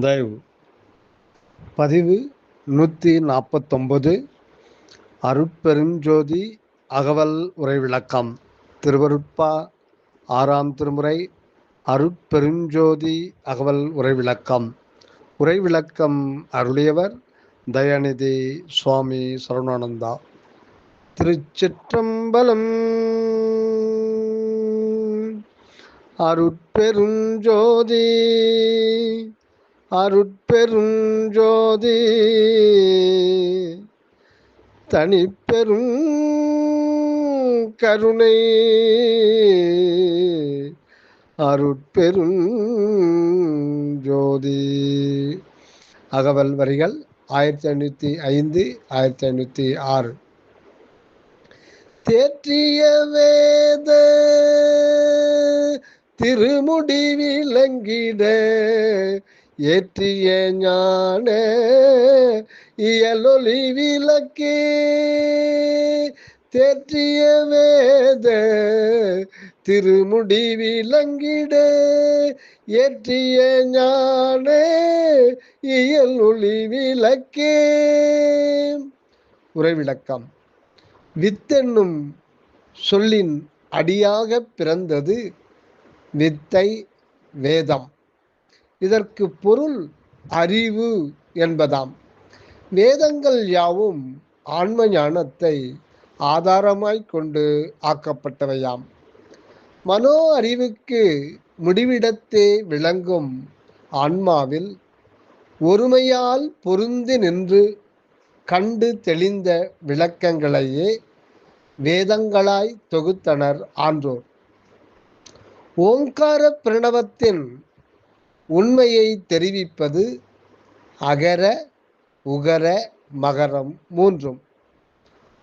தயவு. பதிவு நூற்றி நாற்பத்தொம்பது அருட்பெருஞ்சோதி அகவல் உரை விளக்கம் திருவருட்பா ஆறாம் திருமுறை. அருட்பெருஞ்சோதி அகவல் உரை விளக்கம் உரை விளக்கம் அருளியவர் தயாநிதி சுவாமி சரவணானந்தா. திருச்சிற்றம்பலம். அருட்பெருஞ்சோதி அருட்பெருஞ்சோதி தனிப்பெரும் கருணை. அருட்பெரும் ஜோதி. அகவல் வரிகள் ஆயிரத்தி ஐநூற்றி ஐந்து ஆயிரத்தி ஐநூற்றி ஆறு. தேற்றிய வேத திருமுடி விளங்கிட ஏற்றிய ஞான இயலொலி விளக்கே. தேற்றிய வேத திருமுடி விளங்கிட. ஏற்றிய ஞான இயல் ஒளி விளக்கே. உரைவிளக்கம். வித்தென்னும் சொல்லின் அடியாக பிறந்தது வித்தை வேதம். இதற்கு பொருள் அறிவு என்பதாம். வேதங்கள் யாவும் ஆன்ம ஞானத்தை ஆதாரமாய் கொண்டு ஆக்கப்பட்டவையாம். மனோ அறிவுக்கு முடிவிடத்தே விளங்கும் ஆன்மாவில் ஒருமையால் பொருந்தி நின்று கண்டு தெளிந்த விளக்கங்களையே வேதங்களாய் தொகுத்தனர் ஆன்றோர். ஓங்கார பிரணவத்தின் உண்மையை தெரிவிப்பது அகர உகர மகரம் மூன்றும்.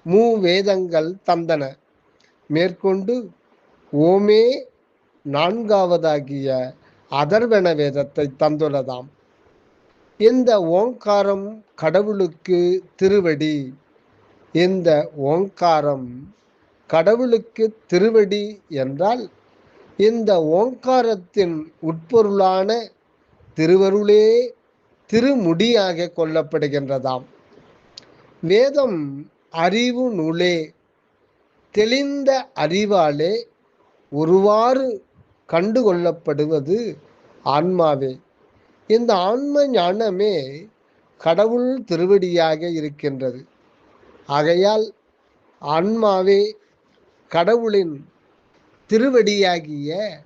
மூ வேதங்கள் தந்தன. மேற்கொண்டு ஓமே நான்காவதாகிய அதர்வன வேதத்தை தந்துள்ளதாம். இந்த ஓங்காரம் கடவுளுக்கு திருவடி? இந்த ஓங்காரம் கடவுளுக்கு திருவடி என்றால் இந்த ஓங்காரத்தின் உட்பொருளான திருவருளே திருமுடியாக கொள்ளப்படுகின்றதாம். வேதம் அறிவு நூலே தெளிந்த அறிவாலே ஒருவாறு கண்டுகொள்ளப்படுவது ஆன்மாவே. இந்த ஆன்ம ஞானமே கடவுள் திருவடியாக இருக்கின்றது. ஆகையால் ஆன்மாவே கடவுளின் திருவடியாகிய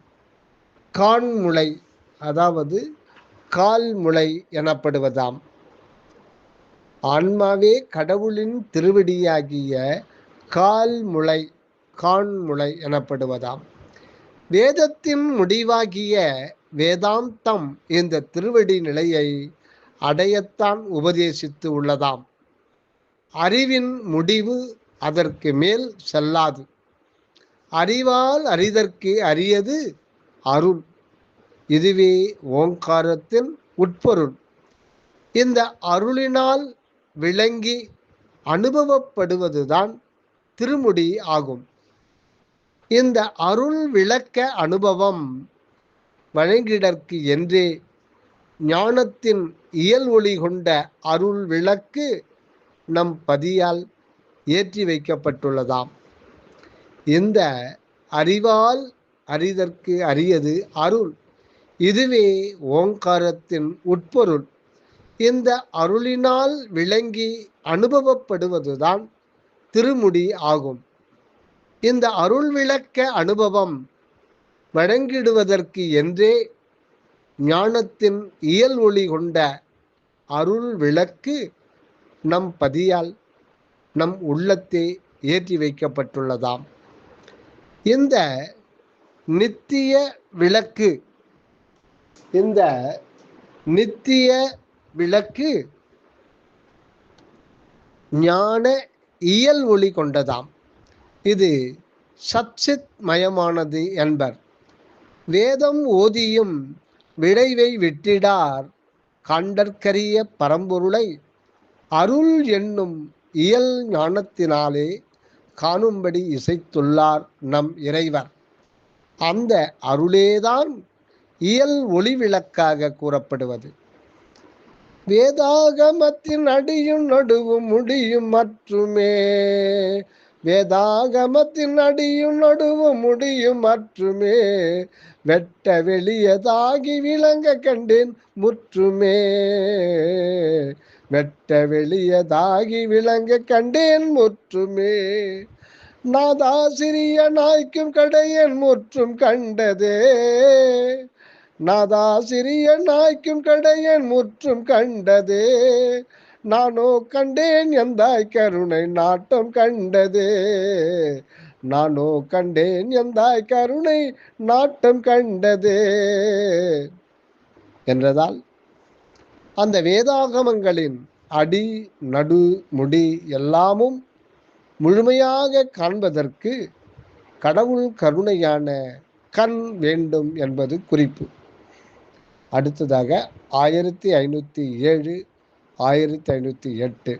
கான்முளை அதாவது கால்முளை எனப்படுவதாம். ஆன்மாவே கடவுளின் திருவடியாகிய கால்முளை கான்முளை எனப்படுவதாம். வேதத்தின் முடிவாகிய வேதாந்தம் இந்த திருவடி நிலையை அடையத்தான் உபதேசித்து உள்ளதாம். அறிவின் முடிவு அதற்கு மேல் செல்லாது. அறிவால் அறிதற்கு அரியது அருள். இதுவே ஓங்காரத்தின் உட்பொருள். இந்த அருளினால் விளங்கி அனுபவப்படுவதுதான் திருமுடி ஆகும். இந்த அருள் விளக்க அனுபவம் வழங்கிடற்கு என்றே ஞானத்தின் இயல் ஒளி கொண்ட அருள் விளக்கு நம் பதியால் ஏற்றி வைக்கப்பட்டுள்ளதாம். இந்த அறிவால் அறிதற்கு அரியது அருள். இதுவே ஓங்காரத்தின் உட்பொருள். இந்த அருளினால் விளங்கி அனுபவப்படுவதுதான் திருமுடி ஆகும். இந்த அருள் விளக்க அனுபவம் வழங்கிடுவதற்கு என்றே ஞானத்தின் இயல் ஒளி கொண்ட அருள் விளக்கு நம் பதியால் நம் உள்ளத்தை ஏற்றி வைக்கப்பட்டுள்ளதாம். இந்த நித்திய விளக்கு இந்த நித்திய விளக்கு ஞான இயல் ஒளி கொண்டதாம். இது சச்சித் மயமானது என்பர். வேதம் ஓதியும் விளைவை விட்டிடார் கண்டற்கரிய பரம்பொருளை அருள் என்னும் இயல் ஞானத்தினாலே காணும்படி இசைத்துள்ளார் நம் இறைவர். அந்த அருளேதான் இயல் ஒளி விளக்காக கூறப்படுவது. வேதாகமத்தின் அடியும் நடுவும் முடியும் மற்றுமே. வேதாகமத்தின் அடியும் நடுவும் முடியும் மற்றுமே. வெட்ட வெளியதாகி விளங்க கண்டேன் முற்றுமே. வெட்ட வெளியதாகி விளங்க கண்டேன் முற்றுமே. நாதா சிறிய நாய்க்கும் கடையன் முற்றும் கண்டதே. நாதா சிறிய நாய்க்கும் கடையன் முற்றும் கண்டதே. நானோ கண்டேன் எந்தாய் கருணை நாட்டம் கண்டதே. நானோ கண்டேன் எந்தாய் கருணை நாட்டம் கண்டதே. என்றதால் அந்த வேதாகமங்களின் அடி நடு முடி எல்லாமும் முழுமையாக காண்பதற்கு கடவுள் கருணையான கண் வேண்டும் என்பது குறிப்பு. அடுத்ததாக ஆயிரத்தி ஐநூற்றி ஏழு ஆயிரத்தி ஐநூற்றி எட்டு.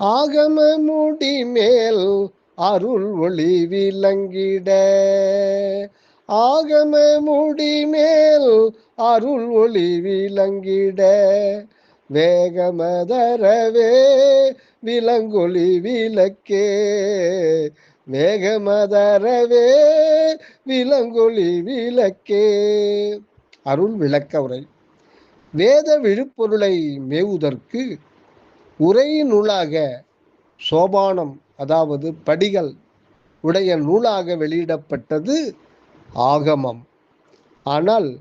ஆகம முடி மேல் அருள் ஒளி விளங்கிட. ஆகம முடி மேல் அருள் ஒளி விளங்கிட வேகமதரவே விலங்கொலி விளக்கே. வேகமதரவே விலங்கொலி விளக்கே. அருள் விளக்க உரை. வேத விழுப்பொருளை மேவுதற்கு உரை நூலாக சோபானம் அதாவது படிகள் உடைய நூலாக வெளியிடப்பட்டது ஆகமம். ஆனால்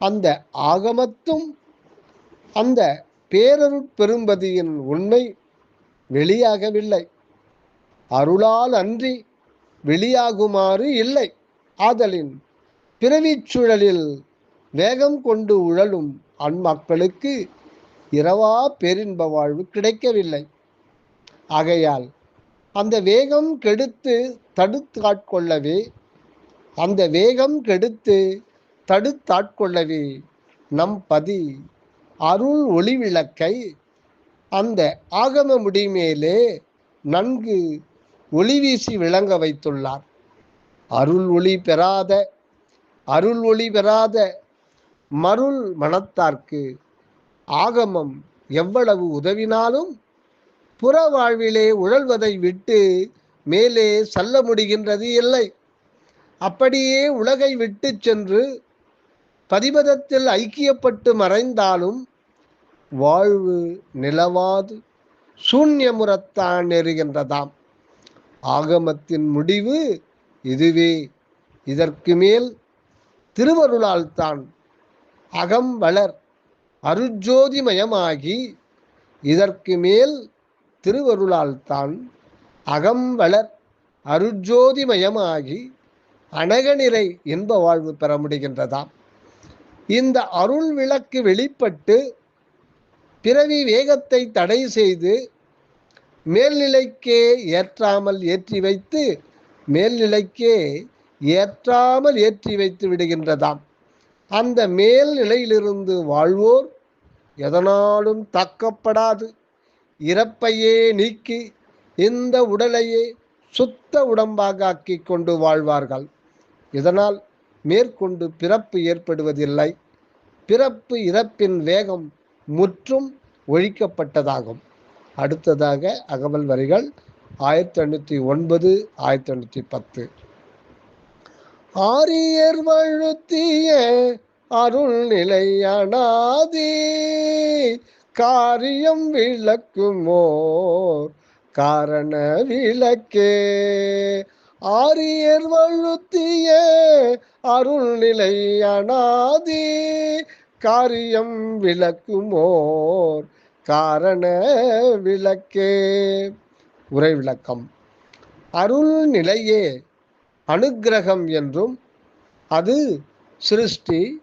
அந்த ஆகமத்தும் அந்த பேரருட்பெரும்பதியின் உண்மை வெளியாகவில்லை. அருளால் அன்றி வெளியாகுமாறு இல்லை. ஆதலின் பிறவிச் சூழலில் வேகம் கொண்டு உழலும் அன்மக்களுக்கு இரவா பேரின்ப வாழ்வு கிடைக்கவில்லை. ஆகையால் அந்த வேகம் கெடுத்து தடுத்து காட்கொள்ளவே அந்த வேகம் கெடுத்து தடுத்தாட்கொள்ளவே நம் பதி அருள் ஒளி விளக்கை அந்த ஆகம முடிமேலே நன்கு ஒளி வீசி விளங்க வைத்துள்ளார். அருள் ஒளி பெறாத அருள் ஒளி பெறாத மருள் மனத்தார்க்கு ஆகமம் எவ்வளவு உதவினாலும் புற வாழ்விலே உழல்வதை விட்டு மேலே செல்ல முடிகின்றது இல்லை. அப்படியே உலகை விட்டு சென்று பதிபதத்தில் ஐக்கியப்பட்டு மறைந்தாலும் வாழ்வு நிலவாது. சூன்யமுறத்தான் நெறுகின்றதாம் ஆகமத்தின் முடிவு இதுவே. இதற்கு மேல் திருவருளால் தான் அகம் வளர் அருஜோதிமயமாகி இதற்கு மேல் திருவருளால் தான் அகம் வளர் அருஜோதிமயமாகி அணகநிறை இன்ப வாழ்வு பெற முடிகின்றதாம். இந்த அருள் விளக்கு வெளிப்பட்டு பிறவி வேகத்தை தடை செய்து மேல்நிலைக்கே ஏற்றாமல் ஏற்றி வைத்து மேல்நிலைக்கே ஏற்றாமல் ஏற்றி வைத்து விடுகின்றதாம். அந்த மேல்நிலையிலிருந்து வாழ்வோர் எதனாலும் தாக்கப்படாது. இறப்பையே நீக்கி இந்த உடலையே சுத்த உடம்பாக ஆக்கி கொண்டு வாழ்வார்கள். இதனால் மேற்கொண்டு பிறப்பு ஏற்படுவதில்லை. பிறப்பு இறப்பின் வேகம் முற்றும் ஒழிக்கப்பட்டதாகும். அடுத்ததாக அகவல் வரிகள் ஆயிரத்தி எண்ணூற்றி ஒன்பது ஆயிரத்தி எண்ணூற்றி பத்து. ஆரியர் வழுத்திய அருள் நிலையானாதி காரியம் விளக்குமோர் காரண விளக்கே. ஆரியர் வழுத்திய அருள் நிலையானாதி காரியம் விளக்குமோர் காரண விளக்கே. உரை விளக்கம். அருள் நிலையே அனுக்கிரகம் என்றும் அது சிருஷ்டி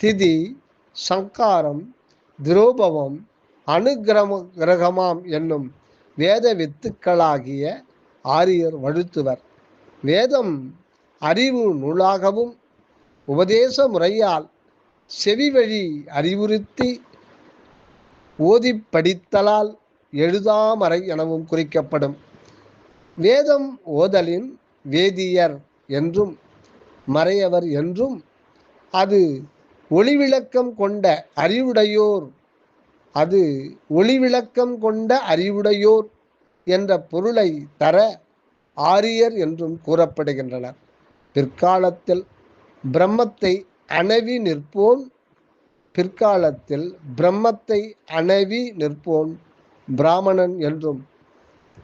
திதி சங்காரம் துரோபவம் அனுகிரம கிரகமாம் என்னும் வேத வித்துக்களாகிய ஆரியர் வழுத்துவர். வேதம் அறிவு நூலாகவும் உபதேச முறையால் செவி வழி அறிவுறுத்தி ஓதி படித்தலால் எழுதாமறை எனவும் குறிக்கப்படும். வேதம் ஓதலின் வேதியர் என்றும் மறையவர் என்றும் அது ஒளிவிளக்கம் கொண்ட அறிவுடையோர் அது ஒளிவிளக்கம் கொண்ட அறிவுடையோர் என்ற பொருளை தர ஆரியர் என்றும் கூறப்படுகின்றனர். பிற்காலத்தில் பிரம்மத்தை அணவி நிற்போன் பிற்காலத்தில் பிரம்மத்தை அணவி நிற்போன் பிராமணன் என்றும்.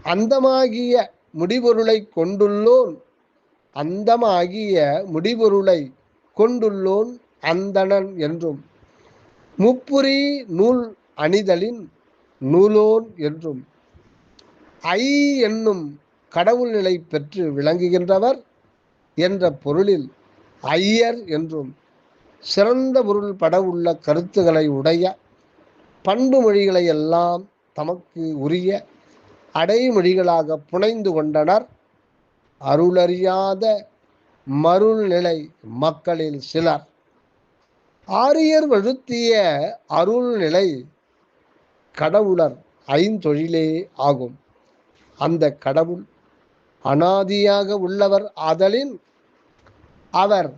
அந்தமாகிய முடிபொருளை கொண்டுள்ளோன் அந்தமாகிய முடிபொருளை கொண்டுள்ளோன் அந்தணன் என்றும். முப்புரி நூல் அணிதலின் நூலோன் என்றும். ஐ என்னும் கடவுள் நிலை பெற்று விளங்குகின்றவர் என்ற பொருளில் ஐயர் என்றும். சிறந்த பொருள் பட உள்ள கருத்துக்களை உடைய பண்பு மொழிகளை எல்லாம் தமக்கு உரிய அடைமொழிகளாக புனைந்து கொண்டனர். அருளறியாத மருள்நிலை மக்களில் சிலர். ஆரியர் வழுத்திய அருள்நிலை கடவுளர் ஐந்தொழிலே ஆகும். அந்த கடவுள் அனாதியாக உள்ளவர் ஆதலின் அவர்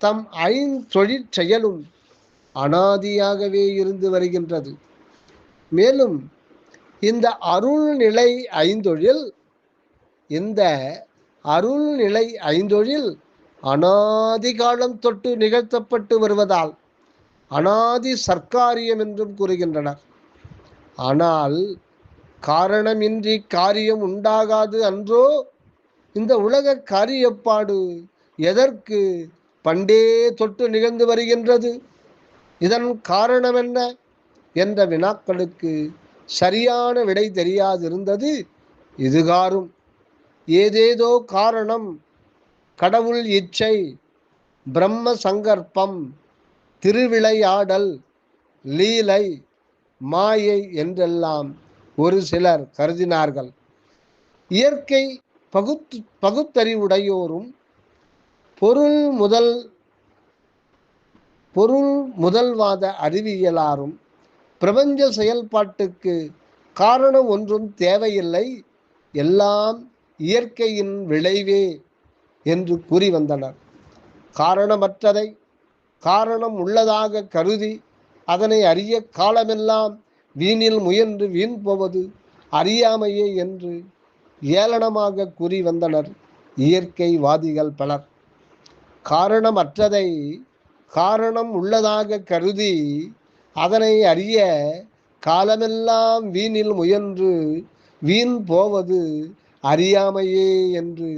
தம் ஐந்தொழிற் செயலும் அனாதியாகவே இருந்து வருகின்றது. மேலும் இந்த அருள்நிலை ஐந்தொழில் இந்த அருள்நிலை ஐந்தொழில் அனாதி காலம் தொட்டு நிகழ்த்தப்பட்டு வருவதால் அனாதி சர்க்காரியம் என்றும் கூறுகின்றனர். ஆனால் காரணமின்றி காரியம் உண்டாகாது அன்றோ இந்த உலக காரியப்பாடு எதற்கு பண்டே தொட்டு நிகழ்ந்து வருகின்றது. இதன் காரணம் என்ன என்ற வினாக்களுக்கு சரியான விடை தெரியாதிருந்தது. இதுகாரும் ஏதேதோ காரணம். கடவுள் இச்சை. பிரம்ம சங்கற்பம். திருவிளையாடல் லீலை. மாயை என்றெல்லாம் ஒரு சிலர் கருதினார்கள். இயற்கை பகுத்து பகுத்தறிவுடையோரும் பொருள் முதல் பொருள் முதல்வாத அறிவியலாரும் பிரபஞ்ச செயல்பாட்டுக்கு காரணம் ஒன்றும் தேவையில்லை எல்லாம் இயற்கையின் விளைவே என்று கூறி வந்தனர். காரணமற்றதை காரணம் உள்ளதாக கருதி அதனை அறிய காலமெல்லாம் வீணில் முயன்று வீண் போவது அறியாமையே என்று ஏளனமாக கூறி வந்தனர் இயற்கைவாதிகள் பலர். காரணமற்றதை காரணம் உள்ளதாக கருதி அதனை அறிய காலமெல்லாம் வீணில் முயன்று வீண் போவது அறியாமையே என்று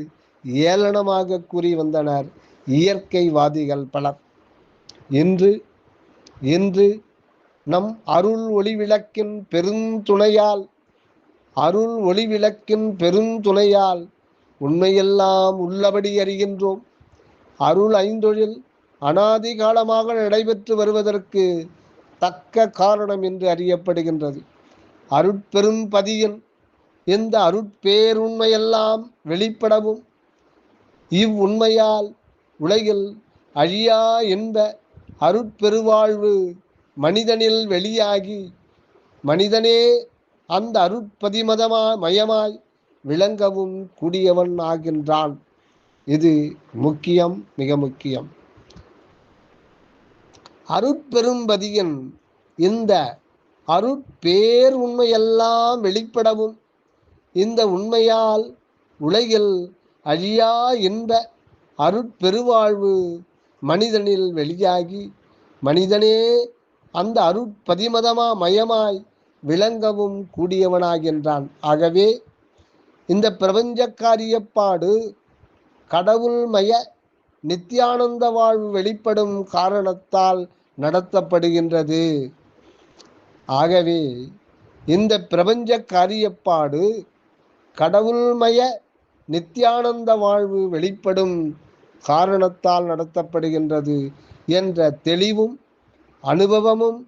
ஏளனமாக கூறி வந்தனர் இயற்கைவாதிகள் பலர். இன்று இன்று நம் அருள் ஒளிவிளக்கின் பெருந்துணையால் அருள் ஒளிவிளக்கின் பெருந்துணையால் உண்மையெல்லாம் உள்ளபடி அறிகின்றோம். அருள் ஐந்தொழில் அனாதி காலமாக நடைபெற்று வருவதற்கு தக்க காரணம் என்று அறியப்படுகின்றது. அருட்பெரும் பதியின் இந்த அருட்பேருண்மையெல்லாம் வெளிப்படவும் இவ்வுண்மையால் உலகில் அழியா என்ப அருட்பெருவாழ்வு மனிதனில் வெளியாகி மனிதனே அந்த அருட்பதிமதமா மயமாய் விளங்கவும் கூடியவன் ஆகின்றான். இது முக்கியம் மிக முக்கியம். அருட்பெரும்பதியின் இந்த அருட்பேர் உண்மையெல்லாம் வெளிப்படவும் இந்த உண்மையால் உலகில் அழியா இன்ப அருட்பெருவாழ்வு மனிதனில் வெளியாகி மனிதனே அந்த அருட்பதிமதமா மயமாய் விளங்கவும் கூடியவனாகின்றான். ஆகவே இந்த பிரபஞ்ச காரியப்பாடு கடவுள்மய நித்தியானந்த வாழ்வு வெளிப்படும் காரணத்தால் நடத்தப்படுகின்றது. ஆகவே இந்த பிரபஞ்ச காரியப்பாடு கடவுள்மய நித்தியானந்த வாழ்வு வெளிப்படும் காரணத்தால் நடத்தப்படுகின்றது என்ற தெளிவும் அனுபவமும்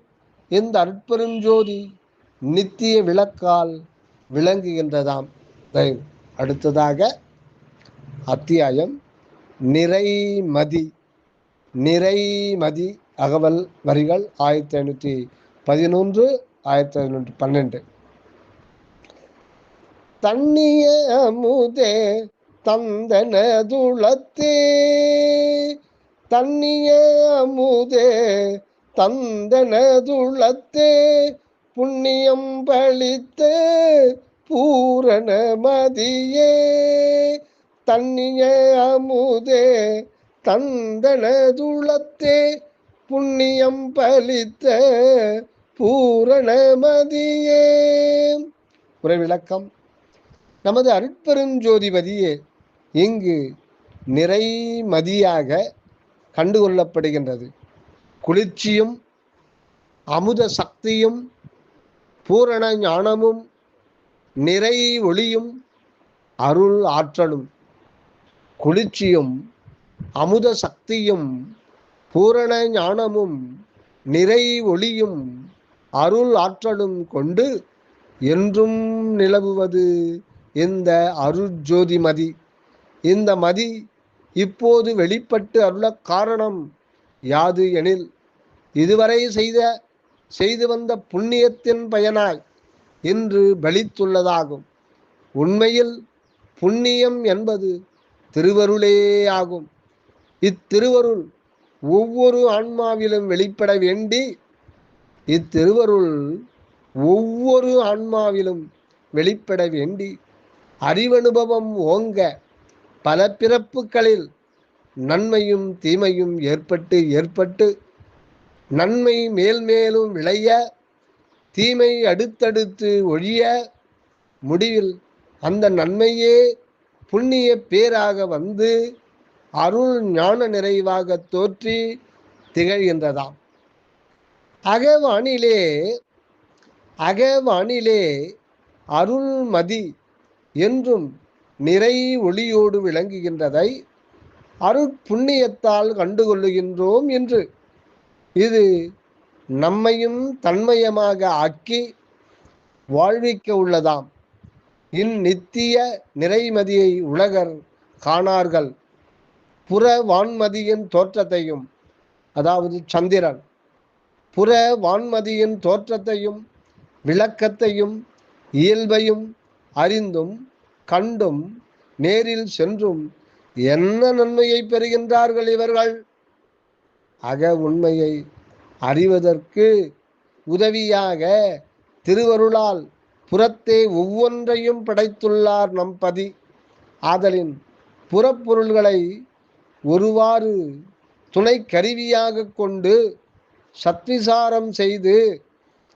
இந்த அற்பெருஞ்சோதி நித்திய விளக்கால் விளங்குகின்றதாம். அடுத்ததாக அத்தியாயம் நிறைமதி. நிறைமதி அகவல் வரிகள் ஆயிரத்தி ஐநூற்றி பதினொன்று ஆயிரத்தி ஐநூற்றி பன்னெண்டு. தண்ணிய அமுதே தந்தனதுளத்தே தன்னிய அமுதே தந்தனதுளத்தே புண்ணியம் பழித்து பூரண மதியே. தன்னிய அமுதே தந்தனதுளத்தே புண்ணியம் பலித்த பூரணமதியே. உரை விளக்கம் நமது அருட்பெருஞ்சோதிபதியே இங்கு நிறைமதியாக கண்டுகொள்ளப்படுகின்றது. குளிர்ச்சியும் அமுத சக்தியும் பூரண ஞானமும் நிறை ஒளியும் அருள் ஆற்றலும். குளிர்ச்சியும் அமுத சக்தியும் பூரண ஞானமும் நிறை ஒளியும் அருள் ஆற்றலும் கொண்டு என்றும் நிலவுவது இந்த அருட்ஜோதி மதி இந்த மதி இப்போது வெளிப்பட்டு அருள காரணம் யாது எனில் இதுவரை செய்த செய்து வந்த புண்ணியத்தின் பயனாய் இன்று பலித்துள்ளதாகும். உண்மையில் புண்ணியம் என்பது திருவருளே ஆகும். இத்திருவருள் ஒவ்வொரு ஆன்மாவிலும் வெளிப்பட வேண்டி இத்திருவருள் ஒவ்வொரு ஆன்மாவிலும் வெளிப்பட வேண்டி அறிவனுபவம் ஓங்க பல பிறப்புகளில் நன்மையும் தீமையும் ஏற்பட்டு ஏற்பட்டு நன்மை மேல்மேலும் விளைய தீமை அடுத்தடுத்து ஒழிய முடிவில் அந்த நன்மையே புண்ணிய பேராக வந்து அருள் ஞான நிறைவாக தோற்றி திகழ்கின்றதாம். அகவானிலே அகவானிலே அருள்மதி என்றும் நிறை ஒளியோடு விளங்குகின்றதை அருட்புண்ணியத்தால் கண்டுகொள்ளுகின்றோம் என்று. இது நம்மையும் தன்மயமாக ஆக்கி வாழ்விக்க உள்ளதாம். இந்நித்திய நிறைமதியை உலகர் காணார்கள். புற வான்மதியின் தோற்றத்தையும் அதாவது சந்திரன் புற வான்மதியின் தோற்றத்தையும் விளக்கத்தையும் இயல்பையும் அறிந்தும் கண்டும் நேரில் சென்றும் என்ன நன்மையை பெறுகின்றார்கள் இவர்கள்? அக உண்மையை அறிவதற்கு உதவியாக திருவருளால் புறத்தே ஒவ்வொன்றையும் படைத்துள்ளார் நம்பதி. ஆதலின் புறப்பொருள்களை ஒருவாறு துணை கருவியாக கொண்டு சத்விசாரம் செய்து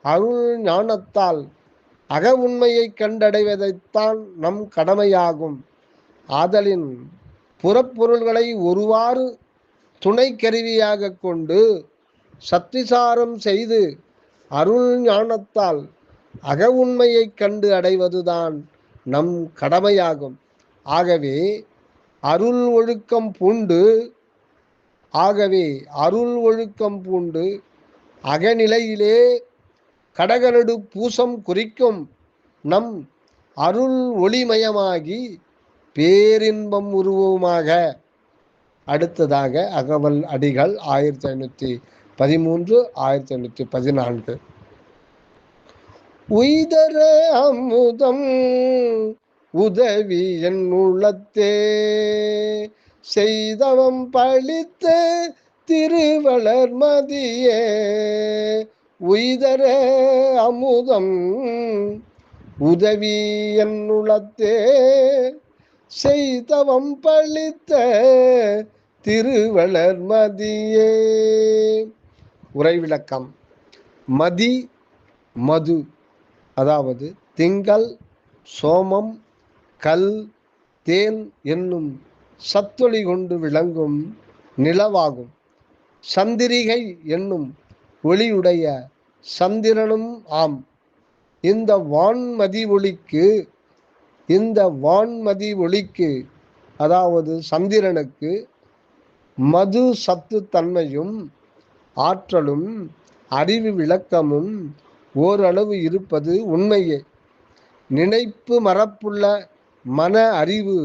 அருள் ஞானத்தால் அக உண்மையை கண்டடைவதைத்தான் நம் கடமையாகும். ஆதலின் புறப்பொருள்களை ஒருவாறு துணை கருவியாக கொண்டு சத்விசாரம் செய்து அருள் ஞானத்தால் அக உண்மையை கண்டு அடைவதுதான் நம் கடமையாகும். ஆகவே அருள் ஒழுக்கம் பூண்டு ஆகவே அருள் ஒழுக்கம் பூண்டு அகநிலையிலே கடகனடு பூசம் குறிக்கும் நம் அருள் ஒளிமயமாகி பேரின்பம் உருவமாக. அடுத்ததாக அகவல் அடிகள் ஆயிரத்தி ஐநூற்றி பதிமூன்று ஆயிரத்தி ஐநூற்றி பதினான்கு. உய்தர அமுதம் உதவி என் உள்ளத்தே. செய்தவம் பழித்த திருவளர் மதியே. உய்தர அமுதம் உதவி என் உளத்தே செய்தவம் பழித்த திருவளர் மதியே. உரைவிளக்கம் மதி மது. அதாவது திங்கள் சோமம் கல் தேன் என்னும் சத்தொளி கொண்டு விளங்கும் நிலவாகும். சந்திரிகை என்னும் ஒளியுடைய சந்திரனும் ஆம். இந்த வான்மதி ஒளிக்கு இந்த வான்மதி ஒளிக்கு அதாவது சந்திரனுக்கு மது சத்து தன்மையும் ஆற்றலும் அறிவு விளக்கமும் ஓரளவு இருப்பது உண்மையே. நினைப்பு மரப்புள்ள மன அறிவு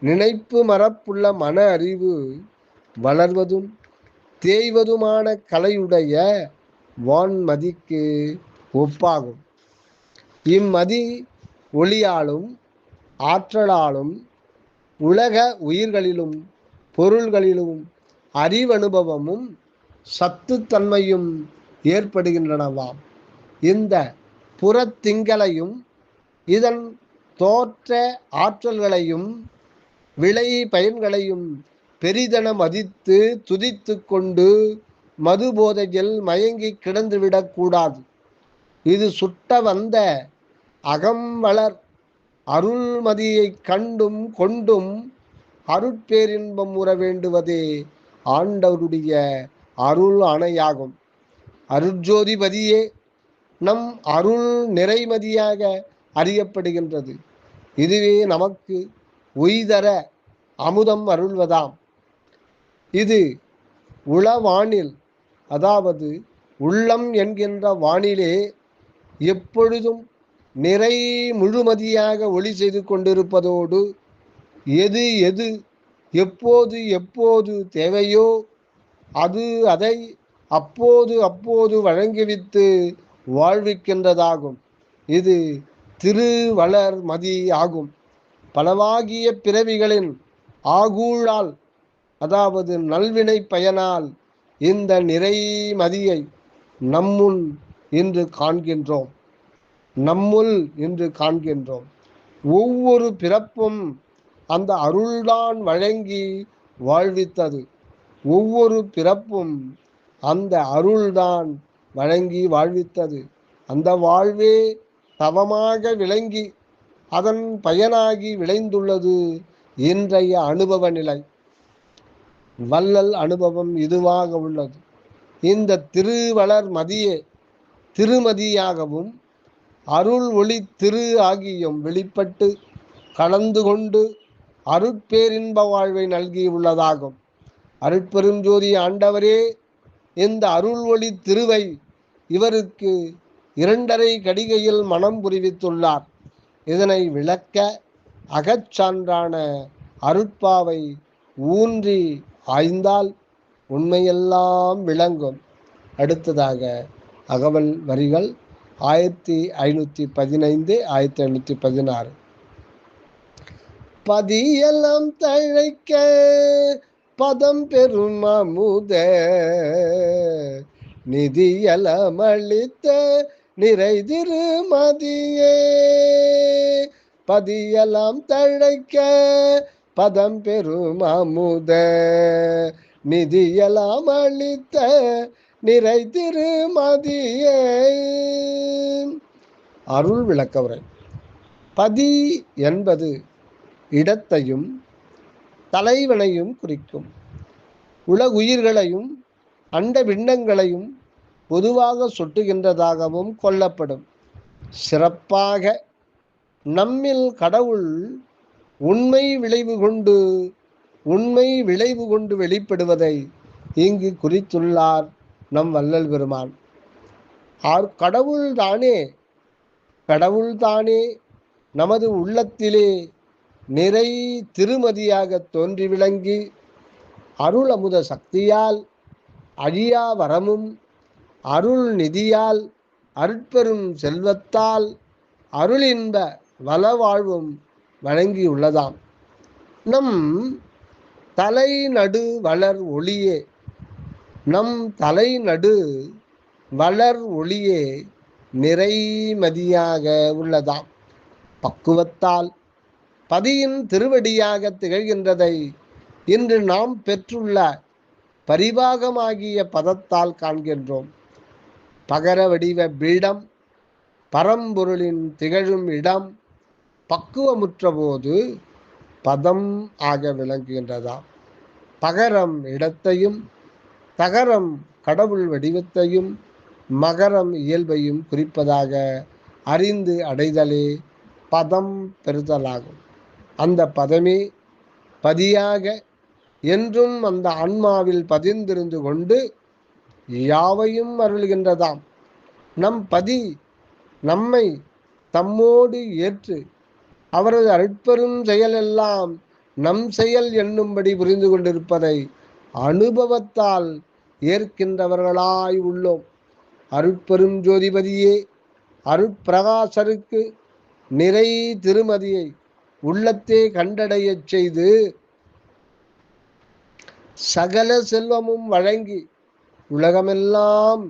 நினைப்பு மரப்புள்ள மன அறிவு வளர்வதும் தேய்வதுமான கலையுடைய வான்மதிக்கு ஒப்பாகும். இம்மதி ஒளியாலும் ஆற்றலாலும் உலக உயிர்களிலும் பொருள்களிலும் அறிவனுபவமும் சத்துத்தன்மையும் ஏற்படுகின்றனவாம். இந்த புறத்திங்களையும் இதன் தோற்ற ஆற்றல்களையும் விளை பயன்களையும் பெரிதன மதித்து துதித்து கொண்டு மது போதையில் மயங்கி கிடந்துவிடக்கூடாது இது சுட்ட வந்த அகம் வளர் அருள்மதியை கண்டும் கொண்டும் அருட்பேரின்பம் உற வேண்டுவதே ஆண்டவருடைய அருள் அணையாகும் அருட்ஜோதிபதியே நம் அருள் நிறைமதியாக அறியப்படுகின்றது. இதுவே நமக்கு உய்தர அமுதம் அருள்வதாம். இது உளவானில் அதாவது உள்ளம் என்கின்ற வானிலே எப்பொழுதும் நிறை முழுமதியாக ஒளி செய்து கொண்டிருப்பதோடு எது எது எப்போது எப்போது தேவையோ அது அதை அப்போது அப்போது வழங்கிவித்து வாழ்விக்கின்றதாகும். இது திருவளர் மதி ஆகும் பலவாகிய பிறவிகளின் ஆகூழால் அதாவது நல்வினை பயனால் இந்த நிறைமதியை நம்முன் இன்று காண்கின்றோம். நம்முள் இன்று காண்கின்றோம். ஒவ்வொரு பிறப்பும் அந்த அருள்தான் வழங்கி வாழ்வித்தது. ஒவ்வொரு பிறப்பும் அந்த அருள்தான் வழங்கி வாழ்வித்தது. அந்த வாழ்வே தவமாக விளங்கி அதன் பயனாகி விளைந்துள்ளது இன்றைய அனுபவ நிலை. வள்ளல் அனுபவம் இதுவாக உள்ளது. இந்த திருவளர் மதியே திருமதியாகவும் அருள் ஒளி திரு ஆகியும் வெளிப்பட்டு கலந்து கொண்டு அருட்பேரின்ப வாழ்வை நல்கியுள்ளதாகும் அருட்பெருஞ்சோதி ஆண்டவரே இந்த அருள் ஒளி திருவை இவருக்கு இரண்டரை கடிகையில் மனம் புரிவித்துள்ளார். இதனை விளக்க அகச்சான்றான அருட்பாவை ஊன்றி ஆய்ந்தால் உண்மையெல்லாம் விளங்கும். அடுத்ததாக அகவல் வரிகள் ஆயிரத்தி ஐநூற்றி பதினைந்து ஆயிரத்தி ஐநூற்றி பதினாறு. பதியெல்லாம் தழைக்க பதம் பெறும் அமுத. நிதியலமளித்த நிறை திருமதியே பதியலாம் தழைக்க பதம் பெறும் அமுத. நிதியலாம் அளித்த நிறை திருமதியே அருள் விளக்கவரை பதி என்பது இடத்தையும் தலைவனையும் குறிக்கும். உலகுயிர்களையும் அண்ட விண்ணங்களையும் பொதுவாக சுட்டுகின்றதாகவும் கொல்லப்படும் சிறப்பாக நம்மில் கடவுள் உண்மை விளைவு கொண்டு உண்மை விளைவு கொண்டு வெளிப்படுவதை இங்கு குறித்துள்ளார் நம் வள்ளல் பெருமான் ஆர் கடவுள் தானே கடவுள் தானே நமது உள்ளத்திலே நிறை திருமதியாக தோன்றி விளங்கி அருள் அமுத சக்தியால் அழியா வரமும் அருள் நிதியால் அருட்பெரும் செல்வத்தால் அருளின்ப வளவாழ்வும் வழங்கியுள்ளதாம் நம் தலை நடு வளர் ஒளியே நம் தலை நடு வளர் ஒளியே நிறைமதியாக உள்ளதாம். பக்குவத்தால் பதியின் திருவடியாக திகழ்கின்றதை இன்று நாம் பெற்றுள்ள பரிபாகமாகிய பதத்தால் காண்கின்றோம். பகர வடிவ பீடம் பரம்பொருளின் திகழும் இடம் பக்குவமுற்ற போது பதம் ஆக விளங்குகின்றதா? பகரம் இடத்தையும் தகரம் கடவுள் வடிவத்தையும் மகரம் இயல்பையும் குறிப்பதாக அறிந்து அடைதலே பதம் பெறுதலாகும். அந்த பதமே பதியாக என்றும் அந்த ஆன்மாவில் பதிந்திருந்து கொண்டு யாவையும் அருள்கின்றதாம். நம் பதி நம்மை தம்மோடு ஏற்று அவரது அருட்பெரும் செயலெல்லாம் நம் செயல் என்னும்படி புரிந்து கொண்டிருப்பதை அனுபவத்தால் ஏற்கின்றவர்களாய் உள்ளோம். அருட்பெரும் ஜோதிபதியே அருட்பிரகாசருக்கு நிறை திருமதியை உள்ளத்தே கண்டடையச் செய்து சகல செல்வமும் வழங்கி உலகமெல்லாம்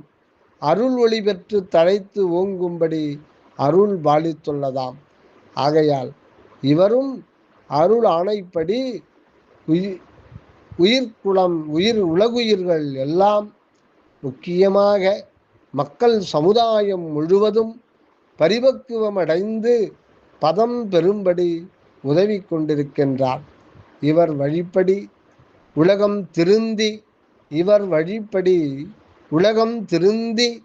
அருள் ஒளி பெற்று தழைத்து ஓங்கும்படி அருள் பாலித்துள்ளதாம். ஆகையால் இவரும் அருள் ஆணைப்படி உயிர் உயிர்குலம் உயிர் உலகுயிர்கள் எல்லாம் முக்கியமாக மக்கள் சமுதாயம் முழுவதும் பரிபக்குவம் அடைந்து பதம் பெறும்படி உதவி கொண்டிருக்கின்றார். இவர் வழிப்படி உலகம் திருந்தி இவர் வழிப்படி உலகம் திருந்தி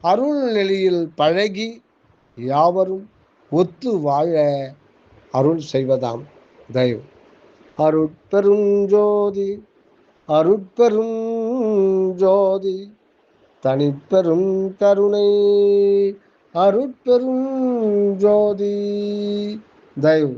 அருள் நிலையில் பழகி யாவரும் ஒத்து வாழ அருள் செய்வதாம் தயவு. அருட்பெருஞ்சோதி அருட்பெரும் ஜோதி தனிப்பெரும் கருணை அருட்பெரும் ஜோதி தயவு.